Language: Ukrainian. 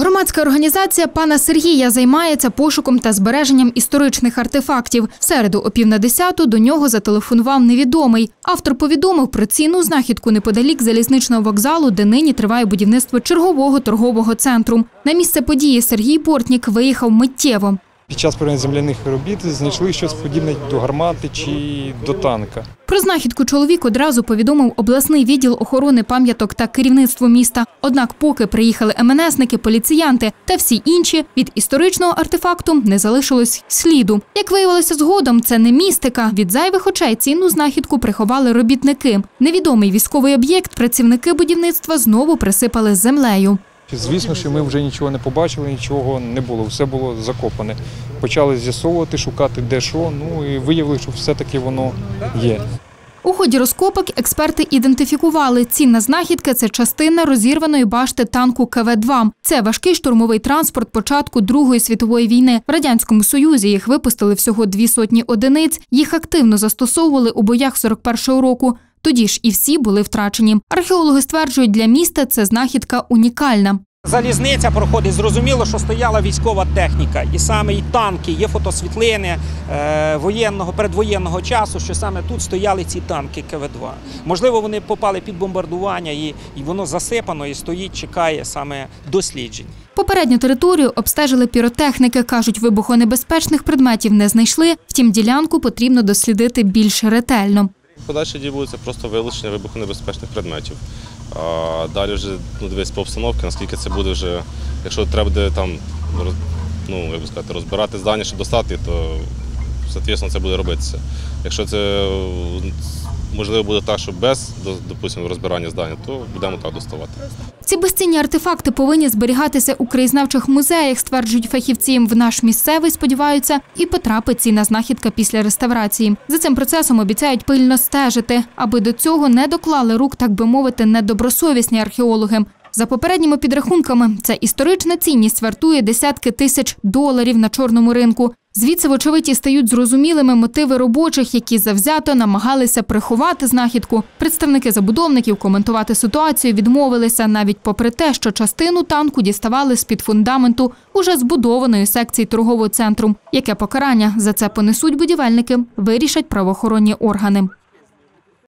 Громадська організація пана Сергія займається пошуком та збереженням історичних артефактів. В середу о пів на десяту до нього зателефонував невідомий. Автор повідомив про ціну знахідку неподалік залізничного вокзалу, де нині триває будівництво чергового торгового центру. На місце події Сергій Бортнік виїхав миттєво. Під час проведення земляних робіт знайшли щось подібне до гармати чи до танка. Про знахідку чоловік одразу повідомив обласний відділ охорони пам'яток та керівництво міста. Однак, поки приїхали МНСники, поліціянти та всі інші, від історичного артефакту не залишилось сліду. Як виявилося згодом, це не містика. Від зайвих очей цінну знахідку приховали робітники. Невідомий військовий об'єкт працівники будівництва знову присипали землею. Звісно, що ми вже нічого не побачили, нічого не було, все було закопане. Почали з'ясовувати, шукати де що, ну і виявили, що все-таки воно є. У ході розкопок експерти ідентифікували цінна знахідка це частина розірваної башти танку КВ-2. Це важкий штурмовий транспорт початку Другої світової війни. В радянському союзі їх випустили всього дві сотні одиниць. Їх активно застосовували у боях 41-го року. Тоді ж і всі були втрачені. Археологи стверджують, для міста це знахідка унікальна. Залізниця проходить, зрозуміло, що стояла військова техніка, і саме і танки, є фотосвітлини е, воєнного передвоєнного часу, що саме тут стояли ці танки КВ-2. Можливо, вони попали під бомбардування, і, і воно засипано і стоїть, чекає саме досліджень. Попередню територію обстежили піротехніки. кажуть, вибухонебезпечних предметів не знайшли. Втім, ділянку потрібно дослідити більш ретельно. Подальше дії просто вилучення вибухонебезпечних предметів. А далі вже ну, дивись по обстановці, наскільки це буде вже, якщо треба буде там ну, як би сказати, розбирати здання, щоб достати, то звісно, це буде робитися. Якщо це можливо буде так, що без до- допустимо, розбирання здання, то будемо так доставати. Ці безцінні артефакти повинні зберігатися у краєзнавчих музеях, стверджують фахівці. В наш місцевий сподіваються, і потрапить цінна знахідка після реставрації. За цим процесом обіцяють пильно стежити, аби до цього не доклали рук, так би мовити, недобросовісні археологи. За попередніми підрахунками, ця історична цінність вартує десятки тисяч доларів на чорному ринку. Звідси, вочевидь, і стають зрозумілими мотиви робочих, які завзято намагалися приховати знахідку. Представники забудовників коментувати ситуацію відмовилися, навіть попри те, що частину танку діставали з під фундаменту уже збудованої секції торгового центру. Яке покарання за це понесуть будівельники, вирішать правоохоронні органи.